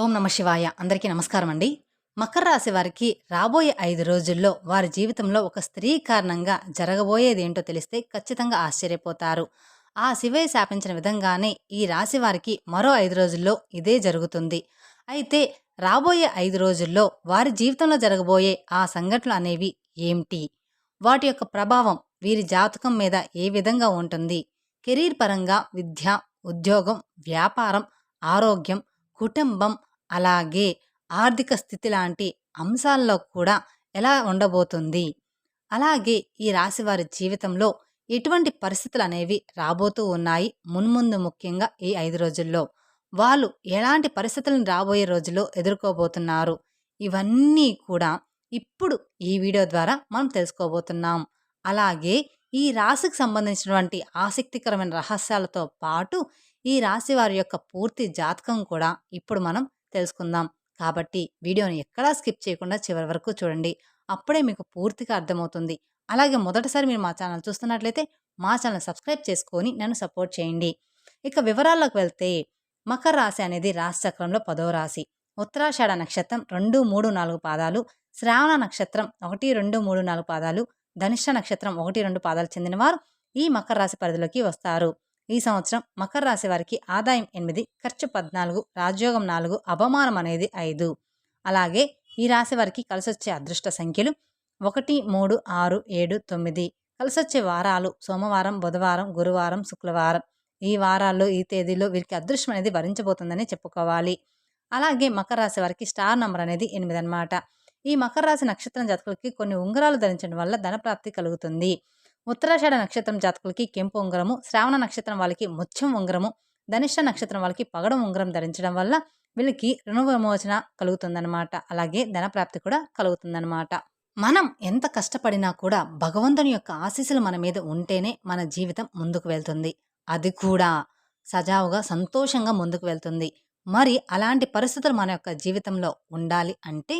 ఓం నమ శివాయ. అందరికీ నమస్కారం అండి. మకర రాశి వారికి రాబోయే ఐదు రోజుల్లో వారి జీవితంలో ఒక స్త్రీ కారణంగా జరగబోయేది ఏంటో తెలిస్తే ఖచ్చితంగా ఆశ్చర్యపోతారు. ఆ శివయ్య శాపించిన విధంగానే ఈ రాశి వారికి మరో ఐదు రోజుల్లో ఇదే జరుగుతుంది. అయితే రాబోయే ఐదు రోజుల్లో వారి జీవితంలో జరగబోయే ఆ సంఘటనలు అనేవి ఏమిటి? వాటి యొక్క ప్రభావం వీరి జాతకం మీద ఏ విధంగా ఉంటుంది? కెరీర్ పరంగా విద్య ఉద్యోగం వ్యాపారం ఆరోగ్యం కుటుంబం అలాగే ఆర్థిక స్థితి లాంటి అంశాల్లో కూడా ఎలా ఉండబోతుంది? అలాగే ఈ రాశి వారి జీవితంలో ఎటువంటి పరిస్థితులు అనేవి రాబోతూ ఉన్నాయి? మున్ముందు ముఖ్యంగా ఈ ఐదు రోజుల్లో వాళ్ళు ఎలాంటి పరిస్థితులను రాబోయే రోజుల్లో ఎదుర్కోబోతున్నారు? ఇవన్నీ కూడా ఇప్పుడు ఈ వీడియో ద్వారా మనం తెలుసుకోబోతున్నాం. అలాగే ఈ రాశికి సంబంధించినటువంటి ఆసక్తికరమైన రహస్యాలతో పాటు ఈ రాశి వారి యొక్క పూర్తి జాతకం కూడా ఇప్పుడు మనం తెలుసుకుందాం. కాబట్టి వీడియోని ఎక్కడా స్కిప్ చేయకుండా చివరి వరకు చూడండి. అప్పుడే మీకు పూర్తిగా అర్థమవుతుంది. అలాగే మొదటిసారి మీరు మా ఛానల్ చూస్తున్నట్లయితే మా ఛానల్ సబ్స్క్రైబ్ చేసుకొని నన్ను సపోర్ట్ చేయండి. ఇక వివరాల్లోకి వెళ్తే మకర రాశి అనేది రాశి చక్రంలో పదో రాశి. ఉత్తరాషాఢ నక్షత్రం రెండు మూడు నాలుగు పాదాలు. శ్రావణ నక్షత్రం ఒకటి రెండు మూడు నాలుగు పాదాలు. ధనిష్ట నక్షత్రం ఒకటి రెండు పాదాలు చెందినవారు ఈ మకర రాశి పరిధిలోకి వస్తారు. ఈ సంవత్సరం మకర రాశి వారికి ఆదాయం ఎనిమిది ఖర్చు పద్నాలుగు రాజ్యోగం నాలుగు అవమానం అనేది ఐదు. అలాగే ఈ రాశి వారికి కలిసొచ్చే అదృష్ట సంఖ్యలు ఒకటి మూడు ఆరు ఏడు తొమ్మిది. కలిసొచ్చే వారాలు సోమవారం బుధవారం గురువారం శుక్రవారం ఈ వారాల్లో ఈ తేదీలో వీరికి అదృష్టం అనేది భరించబోతుందని చెప్పుకోవాలి. అలాగే మకర రాశి వారికి స్టార్ నంబర్ అనేది ఎనిమిది అనమాట ఈ మకర రాశి నక్షత్రం జాతకులకి కొన్ని ఉంగరాలు ధరించడం వల్ల ధనప్రాప్తి కలుగుతుంది. ఉత్తరాషాఢ నక్షత్రం జాతకులకి కెంపు ఉంగరము శ్రావణ నక్షత్రం వాళ్ళకి ముత్యం ఉంగరము ధనిష్ట నక్షత్రం వాళ్ళకి పగడం ఉంగరం ధరించడం వల్ల వీళ్ళకి రుణ విమోచన కలుగుతుందన్నమాట. అలాగే ధనప్రాప్తి కూడా కలుగుతుందన్నమాట. మనం ఎంత కష్టపడినా కూడా భగవంతుని యొక్క ఆశీస్సులు మన మీద ఉంటేనే మన జీవితం ముందుకు వెళ్తుంది. అది కూడా సజావుగా సంతోషంగా ముందుకు వెళ్తుంది. మరి అలాంటి పరిస్థితులు మన యొక్క జీవితంలో ఉండాలి అంటే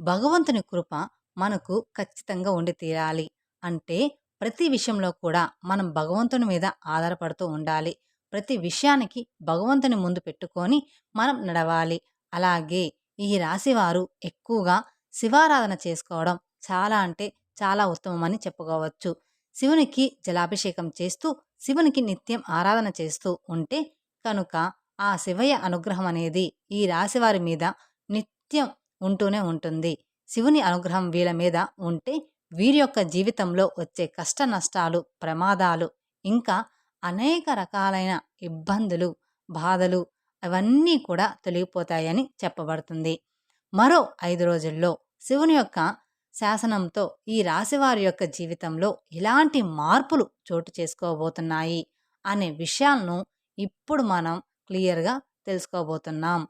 భగవంతుని కృప మనకు ఖచ్చితంగా ఉండి తీరాలి. అంటే ప్రతి విషయంలో కూడా మనం భగవంతుని మీద ఆధారపడుతూ ఉండాలి. ప్రతి విషయానికి భగవంతుని ముందు పెట్టుకొని మనం నడవాలి. అలాగే ఈ రాశివారు ఎక్కువగా శివారాధన చేసుకోవడం చాలా అంటే చాలా ఉత్తమమని చెప్పుకోవచ్చు. శివునికి జలాభిషేకం చేస్తూ శివునికి నిత్యం ఆరాధన చేస్తూ ఉంటే కనుక ఆ శివయ్య అనుగ్రహం అనేది ఈ రాశివారి మీద నిత్యం ఉంటూనే ఉంటుంది. శివుని అనుగ్రహం వీళ్ళ మీద ఉంటే వీరి యొక్క జీవితంలో వచ్చే కష్ట నష్టాలు ప్రమాదాలు ఇంకా అనేక రకాలైన ఇబ్బందులు బాధలు అవన్నీ కూడా తొలగిపోతాయని చెప్పబడుతుంది. మరో ఐదు రోజుల్లో శివుని యొక్క శాసనంతో ఈ రాశివారి యొక్క జీవితంలో ఎలాంటి మార్పులు చోటు చేసుకోబోతున్నాయి అనే విషయాలను ఇప్పుడు మనం క్లియర్గా తెలుసుకోబోతున్నాం.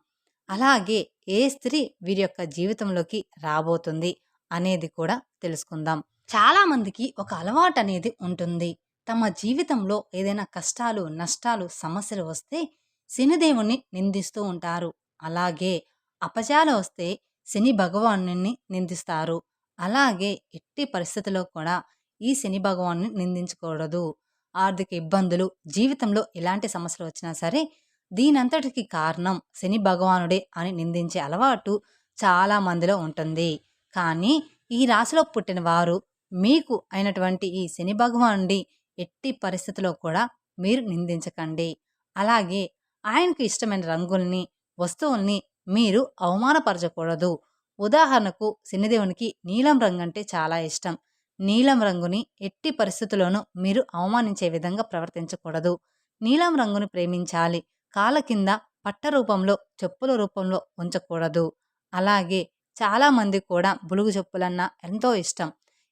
అలాగే ఏ స్త్రీ వీరి యొక్క జీవితంలోకి రాబోతుంది? అనేది కూడా తెలుసుకుందాం. చాలామందికి ఒక అలవాటు అనేది ఉంటుంది. తమ జీవితంలో ఏదైనా కష్టాలు నష్టాలు సమస్యలు వస్తే శనిదేవుణ్ణి నిందిస్తూ ఉంటారు. అలాగే అపచాలు వస్తే శని భగవాను నిందిస్తారు. అలాగే ఎట్టి పరిస్థితుల్లో కూడా ఈ శని భగవాన్ని నిందించకూడదు. ఆర్థిక ఇబ్బందులు జీవితంలో ఎలాంటి సమస్యలు వచ్చినా సరే దీనంతటికి కారణం శని భగవానుడే అని నిందించే అలవాటు చాలా మందిలో ఉంటుంది. కానీ ఈ రాశిలో పుట్టిన వారు మీకు అయినటువంటి ఈ శని భగవానుడి ఎట్టి పరిస్థితిలో కూడా మీరు నిందించకండి. అలాగే ఆయనకు ఇష్టమైన రంగుల్ని వస్తువుల్ని మీరు అవమానపరచకూడదు. ఉదాహరణకు శనిదేవునికి నీలం రంగు అంటే చాలా ఇష్టం. నీలం రంగుని ఎట్టి పరిస్థితుల్లోనూ మీరు అవమానించే విధంగా ప్రవర్తించకూడదు. నీలం రంగుని ప్రేమించాలి. కాళ్ళ కింద పట్ట రూపంలో చెప్పుల రూపంలో ఉంచకూడదు. అలాగే చాలామంది కూడా బులుగు చెప్పులన్నా ఎంతో ఇష్టం.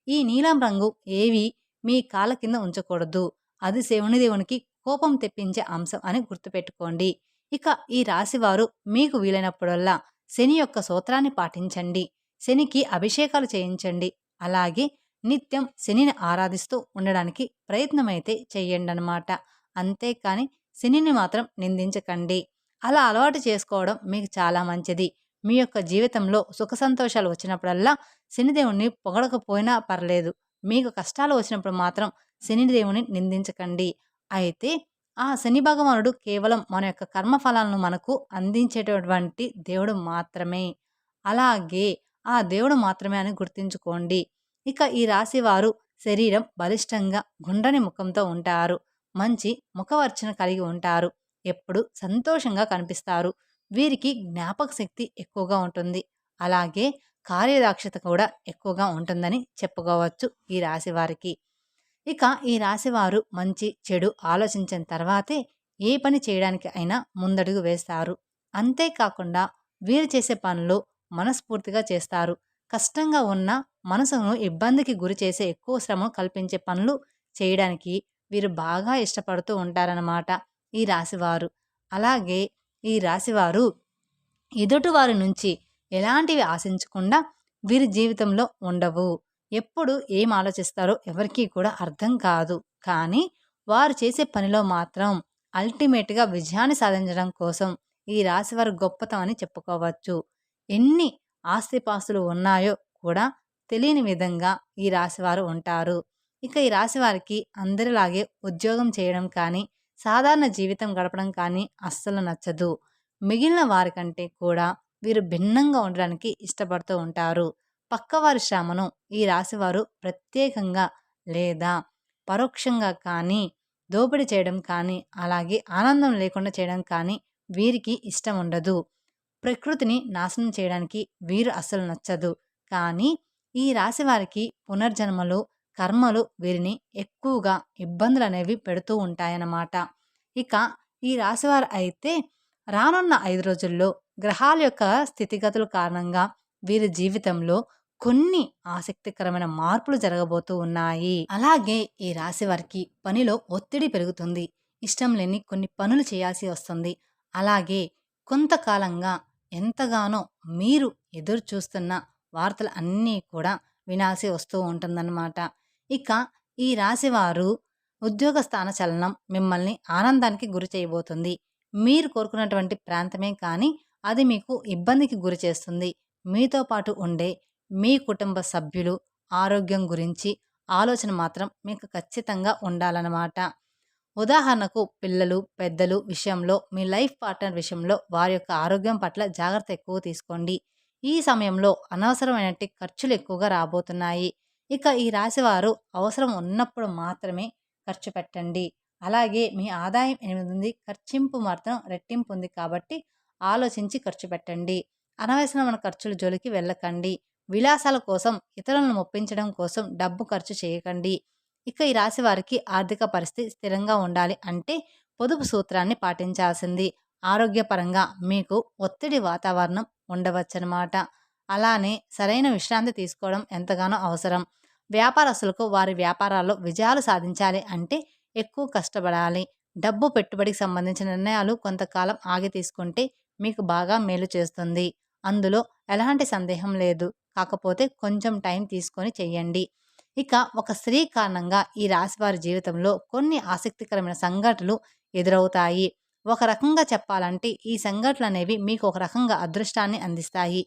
ఈ నీలం రంగు ఏవి మీ కాళ్ళ కింద ఉంచకూడదు. అది శివుని దేవునికి కోపం తెప్పించే అంశం అని గుర్తుపెట్టుకోండి. ఇక ఈ రాశివారు మీకు వీలైనప్పుడల్లా శని యొక్క సూత్రాన్ని పాటించండి. శనికి అభిషేకాలు చేయించండి. అలాగే నిత్యం శనిని ఆరాధిస్తూ ఉండడానికి ప్రయత్నమైతే చెయ్యండి అనమాట అంతేకాని శనిని మాత్రం నిందించకండి. అలా అలవాటు చేసుకోవడం మీకు చాలా మంచిది. మీ యొక్క జీవితంలో సుఖ సంతోషాలు వచ్చినప్పుడల్లా శనిదేవుణ్ణి పొగడకపోయినా పర్లేదు. మీకు కష్టాలు వచ్చినప్పుడు మాత్రం శనిదేవుని నిందించకండి. అయితే ఆ శని భగవానుడు కేవలం మన యొక్క కర్మఫలాలను మనకు అందించేటటువంటి దేవుడు మాత్రమే. అలాగే ఆ దేవుడు మాత్రమే అని గుర్తుంచుకోండి. ఇక ఈ రాశి వారు శరీరం బలిష్టంగా గుండ్రని ముఖంతో ఉంటారు. మంచి ముఖవర్చన కలిగి ఉంటారు. ఎప్పుడు సంతోషంగా కనిపిస్తారు. వీరికి జ్ఞాపక శక్తి ఎక్కువగా ఉంటుంది. అలాగే కార్యదాక్షత కూడా ఎక్కువగా ఉంటుందని చెప్పుకోవచ్చు ఈ రాశి వారికి. ఇక ఈ రాశివారు మంచి చెడు ఆలోచించిన తర్వాతే ఏ పని చేయడానికి అయినా ముందడుగు వేస్తారు. అంతేకాకుండా వీరు చేసే పనులు మనస్ఫూర్తిగా చేస్తారు. కష్టంగా ఉన్న మనసును ఇబ్బందికి గురి చేసే ఎక్కువ శ్రమ కల్పించే పనులు చేయడానికి వీరు బాగా ఇష్టపడుతూ ఉంటారన్నమాట ఈ రాశివారు అలాగే ఈ రాశివారు ఎదుటివారి నుంచి ఎలాంటివి ఆశించకుండా వీరి జీవితంలో ఉండవు. ఎప్పుడు ఏం ఆలోచిస్తారో ఎవరికీ కూడా అర్థం కాదు. కానీ వారు చేసే పనిలో మాత్రం అల్టిమేట్గా విజయాన్ని సాధించడం కోసం ఈ రాశివారు గొప్పతం అని చెప్పుకోవచ్చు. ఎన్ని ఆస్తిపాస్తులు ఉన్నాయో కూడా తెలియని విధంగా ఈ రాశివారు ఉంటారు. ఇక ఈ రాశివారికి అందరిలాగే ఉద్యోగం చేయడం కానీ సాధారణ జీవితం గడపడం కానీ అస్సలు నచ్చదు. మిగిలిన వారికంటే కూడా వీరు భిన్నంగా ఉండడానికి ఇష్టపడుతూ ఉంటారు. పక్కవారి శ్రమను ఈ రాశివారు ప్రత్యేకంగా లేదా పరోక్షంగా కానీ దోపిడీ చేయడం కానీ అలాగే ఆనందం లేకుండా చేయడం కానీ వీరికి ఇష్టం ఉండదు. ప్రకృతిని నాశనం చేయడానికి వీరు అసలు నచ్చదు. కానీ ఈ రాశి వారికి పునర్జన్మలు కర్మలు వీరిని ఎక్కువగా ఇబ్బందులు అనేవి పెడుతూ ఉంటాయన్నమాట. ఇక ఈ రాశివారు అయితే రానున్న ఐదు రోజుల్లో గ్రహాల యొక్క స్థితిగతుల కారణంగా వీరి జీవితంలో కొన్ని ఆసక్తికరమైన మార్పులు జరగబోతూ ఉన్నాయి. అలాగే ఈ రాశి వారికి పనిలో ఒత్తిడి పెరుగుతుంది. ఇష్టం లేని కొన్ని పనులు చేయాల్సి వస్తుంది. అలాగే కొంతకాలంగా ఎంతగానో మీరు ఎదురు చూస్తున్న వార్తలు అన్నీ కూడా వినాల్సి వస్తూ ఉంటుందన్నమాట. ఇక ఈ రాశివారు ఉద్యోగ స్థాన చలనం మిమ్మల్ని ఆనందానికి గురి చేయబోతుంది. మీరు కోరుకున్నటువంటి ప్రాంతమే కానీ అది మీకు ఇబ్బందికి గురి చేస్తుంది. మీతో పాటు ఉండే మీ కుటుంబ సభ్యులు ఆరోగ్యం గురించి ఆలోచన మాత్రం మీకు ఖచ్చితంగా ఉండాలన్నమాట. ఉదాహరణకు పిల్లలు పెద్దలు విషయంలో మీ లైఫ్ పార్ట్నర్ విషయంలో వారి యొక్క ఆరోగ్యం పట్ల జాగ్రత్త ఎక్కువ తీసుకోండి. ఈ సమయంలో అనవసరమైన ఖర్చులు ఎక్కువగా రాబోతున్నాయి. ఇక ఈ రాశివారు అవసరం ఉన్నప్పుడు మాత్రమే ఖర్చు పెట్టండి. అలాగే మీ ఆదాయం ఎనిమిది ఉంది ఖర్చింపు మాత్రం రెట్టింపు ఉంది కాబట్టి ఆలోచించి ఖర్చు పెట్టండి. అనవసరమైన ఖర్చుల జోలికి వెళ్ళకండి. విలాసాల కోసం ఇతరులను మొప్పించడం కోసం డబ్బు ఖర్చు చేయకండి. ఇక ఈ రాశి వారికి ఆర్థిక పరిస్థితి స్థిరంగా ఉండాలి అంటే పొదుపు సూత్రాన్ని పాటించాల్సింది. ఆరోగ్యపరంగా మీకు ఒత్తిడి వాతావరణం ఉండవచ్చనమాట అలానే సరైన విశ్రాంతి తీసుకోవడం ఎంతగానో అవసరం. వ్యాపారస్తులకు వారి వ్యాపారాల్లో విజయాలు సాధించాలి అంటే ఎక్కువ కష్టపడాలి. డబ్బు పెట్టుబడికి సంబంధించిన నిర్ణయాలు కొంతకాలం ఆగి తీసుకుంటే మీకు బాగా మేలు చేస్తుంది. అందులో ఎలాంటి సందేహం లేదు. కాకపోతే కొంచెం టైం తీసుకొని చెయ్యండి ఇక ఒక స్త్రీ కారణంగా ఈ రాశివారి జీవితంలో కొన్ని ఆసక్తికరమైన సంఘటనలు ఎదురవుతాయి. ఒక రకంగా చెప్పాలంటే ఈ సంఘటనలు అనేవి మీకు ఒక రకంగా అదృష్టాన్ని అందిస్తాయి.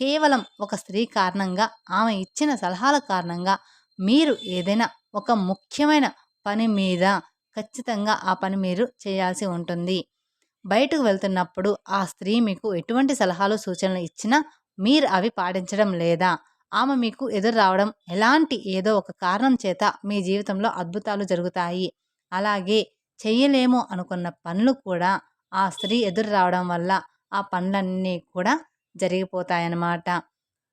కేవలం ఒక స్త్రీ కారణంగా ఆమె ఇచ్చిన సలహాల కారణంగా మీరు ఏదైనా ఒక ముఖ్యమైన పని మీద ఖచ్చితంగా ఆ పని మీరు చేయాల్సి ఉంటుంది. బయటకు వెళ్తున్నప్పుడు ఆ స్త్రీ మీకు ఎటువంటి సలహాలు సూచనలు ఇచ్చినా మీరు అవి పాటించడం లేదా ఆమె మీకు ఎదురు రావడం ఎలాంటి ఏదో ఒక కారణం చేత మీ జీవితంలో అద్భుతాలు జరుగుతాయి. అలాగే చెయ్యలేము అనుకున్న పనులు కూడా ఆ స్త్రీ ఎదురు రావడం వల్ల ఆ పనులన్నీ కూడా జరిగిపోతాయన్నమాట.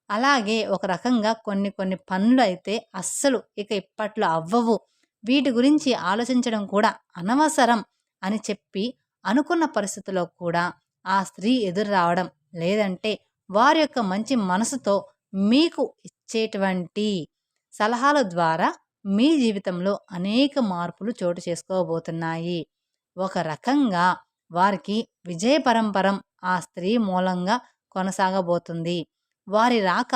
అలాగే ఒక రకంగా కొన్ని కొన్ని పనులు అయితే అస్సలు ఇక ఇప్పట్లో అవ్వవు. వీటి గురించి ఆలోచించడం కూడా అనవసరం అని చెప్పి అనుకున్న పరిస్థితుల్లో కూడా ఆ స్త్రీ ఎదురు రావడం లేదంటే వారి యొక్క మంచి మనసుతో మీకు ఇచ్చేటువంటి సలహాల ద్వారా మీ జీవితంలో అనేక మార్పులు చోటు చేసుకోబోతున్నాయి. ఒక రకంగా వారికి విజయ పరంపరం ఆ స్త్రీ మూలంగా కొనసాగబోతుంది. వారి రాక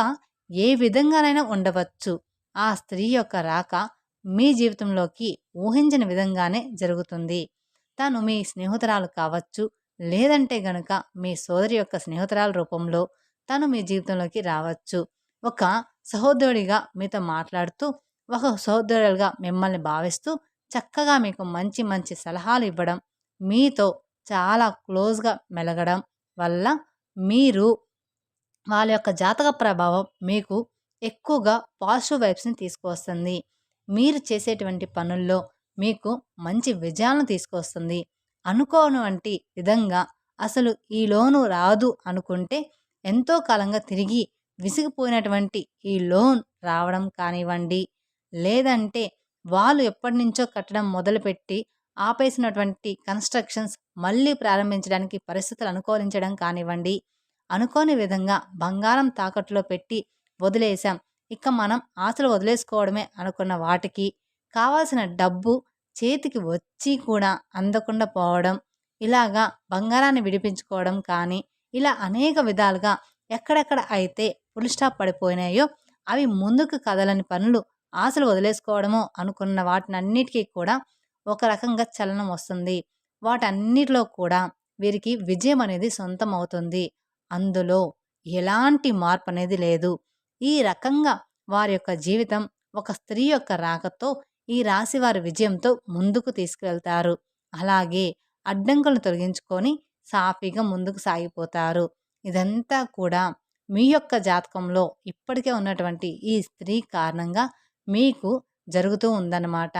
ఏ విధంగానైనా ఉండవచ్చు. ఆ స్త్రీ యొక్క రాక మీ జీవితంలోకి ఊహించిన విధంగానే జరుగుతుంది. తను మీ స్నేహితురాలు కావచ్చు లేదంటే గనుక మీ సోదరి యొక్క స్నేహితురాల రూపంలో తను మీ జీవితంలోకి రావచ్చు. ఒక సహోదరుడిగా మీతో మాట్లాడుతూ ఒక సహోదరులుగా మిమ్మల్ని భావిస్తూ చక్కగా మీకు మంచి మంచి సలహాలు ఇవ్వడం మీతో చాలా క్లోజ్గా మెలగడం వల్ల మీరు వాళ్ళ యొక్క జాతక ప్రభావం మీకు ఎక్కువగా పాజిటివ్ వైబ్స్ని తీసుకువస్తుంది. మీరు చేసేటువంటి పనుల్లో మీకు మంచి విజయాలను తీసుకొస్తుంది అనుకోనటువంటి విధంగా అసలు ఈ లోను రాదు అనుకుంటే ఎంతో కాలంగా తిరిగి విసిగిపోయినటువంటి ఈ లోన్ రావడం కానివ్వండి లేదంటే వాళ్ళు ఎప్పటి నుంచో కట్టడం మొదలుపెట్టి ఆపేసినటువంటి కన్స్ట్రక్షన్స్ మళ్ళీ ప్రారంభించడానికి పరిస్థితులు అనుకూలించడం కానివ్వండి. అనుకోని విధంగా బంగారం తాకట్టులో పెట్టి వదిలేసాం ఇక మనం ఆశలు వదిలేసుకోవడమే అనుకున్న వాటికి కావాల్సిన డబ్బు చేతికి వచ్చి కూడా అందకుండా పోవడం ఇలాగా బంగారాన్ని విడిపించుకోవడం కానీ ఇలా అనేక విధాలుగా ఎక్కడెక్కడ అయితే ఫుల్ స్టాప్ పడిపోయినాయో అవి ముందుకు కదలని పనులు ఆశలు వదిలేసుకోవడమో అనుకున్న వాటినన్నిటికీ కూడా ఒక రకంగా చలనం వస్తుంది. వాటన్నిటిలో కూడా వీరికి విజయం అనేది సొంతం అవుతుంది. అందులో ఎలాంటి మార్పు అనేది లేదు. ఈ రకంగా వారి యొక్క జీవితం ఒక స్త్రీ యొక్క రాకతో ఈ రాశి వారి విజయంతో ముందుకు తీసుకువెళ్తారు. అలాగే అడ్డంకులను తొలగించుకొని సాఫీగా ముందుకు సాగిపోతారు. ఇదంతా కూడా మీ యొక్క జాతకంలో ఇప్పటికే ఉన్నటువంటి ఈ స్త్రీ కారణంగా మీకు జరుగుతూ ఉందన్నమాట.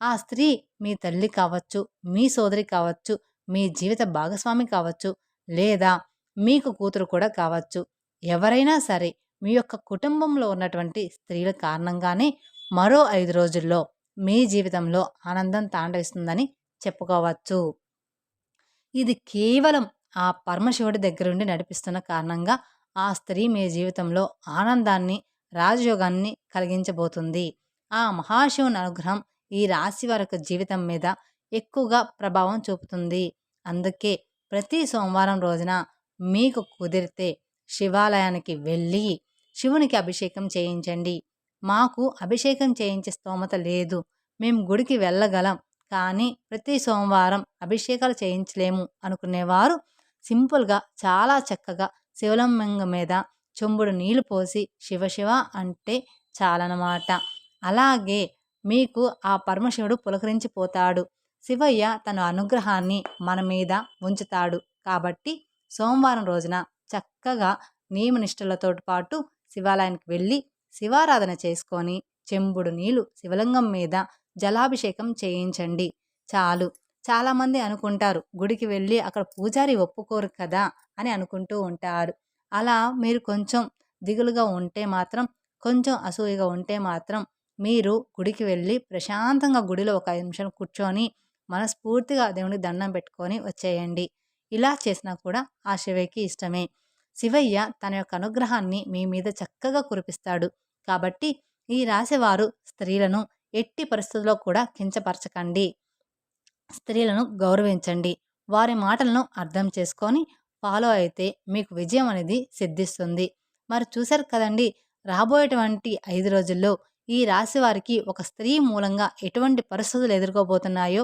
ఆ స్త్రీ మీ తల్లి కావచ్చు మీ సోదరి కావచ్చు మీ జీవిత భాగస్వామి కావచ్చు లేదా మీకు కూతురు కూడా కావచ్చు. ఎవరైనా సరే మీ యొక్క కుటుంబంలో ఉన్నటువంటి స్త్రీల కారణంగానే మరో ఐదు రోజుల్లో మీ జీవితంలో ఆనందం తాండవిస్తుందని చెప్పుకోవచ్చు. ఇది కేవలం ఆ పరమశివుడి దగ్గరుండి నడిపిస్తున్న కారణంగా ఆ స్త్రీ మీ జీవితంలో ఆనందాన్ని రాజయోగాన్ని కలిగించబోతుంది. ఆ మహాశివుని అనుగ్రహం ఈ రాశి వారి జీవితం మీద ఎక్కువగా ప్రభావం చూపుతుంది. అందుకే ప్రతి సోమవారం రోజున మీకు కుదిరితే శివాలయానికి వెళ్ళి శివునికి అభిషేకం చేయించండి. మాకు అభిషేకం చేయించే స్తోమత లేదు. మేము గుడికి వెళ్ళగలం. కానీ ప్రతి సోమవారం అభిషేకాలు చేయించలేము అనుకునేవారు సింపుల్గా చాలా చక్కగా శివలింగం మీద చెంబుడు నీళ్ళు పోసి శివశివ అంటే చాలన్నమాట. అలాగే మీకు ఆ పరమశివుడు పులకరించిపోతాడు. శివయ్య తన అనుగ్రహాన్ని మన మీద ఉంచుతాడు. కాబట్టి సోమవారం రోజున చక్కగా నియమనిష్టలతో పాటు శివాలయానికి వెళ్ళి శివారాధన చేసుకొని చెంబుడు నీళ్ళు శివలింగం మీద జలాభిషేకం చేయించండి. చాలు. చాలామంది అనుకుంటారు గుడికి వెళ్ళి అక్కడ పూజారి ఒప్పుకోరు కదా అని అనుకుంటూ ఉంటారు. అలా మీరు కొంచెం దిగులుగా ఉంటే మాత్రం కొంచెం అసూయగా ఉంటే మాత్రం మీరు గుడికి వెళ్ళి ప్రశాంతంగా గుడిలో ఒక ఐదు నిమిషాలు కూర్చొని మనస్ఫూర్తిగా దేవునికి దండం పెట్టుకొని వచ్చేయండి. ఇలా చేసినా కూడా ఆ శివయ్యకి ఇష్టమే. శివయ్య తన యొక్క అనుగ్రహాన్ని మీ మీద చక్కగా కురిపిస్తాడు. కాబట్టి ఈ రాశివారు స్త్రీలను ఎట్టి పరిస్థితుల్లో కూడా కించపరచకండి. స్త్రీలను గౌరవించండి. వారి మాటలను అర్థం చేసుకొని ఫాలో అయితే మీకు విజయం అనేది సిద్ధిస్తుంది. మరి చూశారు కదండి రాబోయేటువంటి ఐదు రోజుల్లో ఈ రాశి వారికి ఒక స్త్రీ మూలంగా ఎటువంటి పరిస్థితులు ఎదుర్కోబోతున్నాయో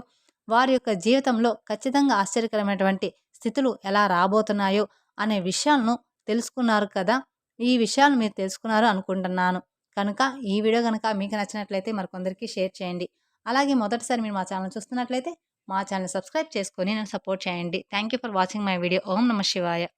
వారి యొక్క జీవితంలో ఖచ్చితంగా ఆశ్చర్యకరమైనటువంటి స్థితులు ఎలా రాబోతున్నాయో అనే విషయాలను తెలుసుకున్నారు కదా. ఈ విషయాలు మీరు తెలుసుకున్నారు అనుకుంటున్నాను. కనుక ఈ వీడియో కనుక మీకు నచ్చినట్లయితే మరికొందరికి షేర్ చేయండి. అలాగే మొదటిసారి మీరు మా ఛానల్ చూస్తున్నట్లయితే మా ఛానల్ సబ్స్క్రైబ్ చేసుకొని నన్ను సపోర్ట్ చేయండి. Thank you for watching my video. ఓం నమ శివాయ.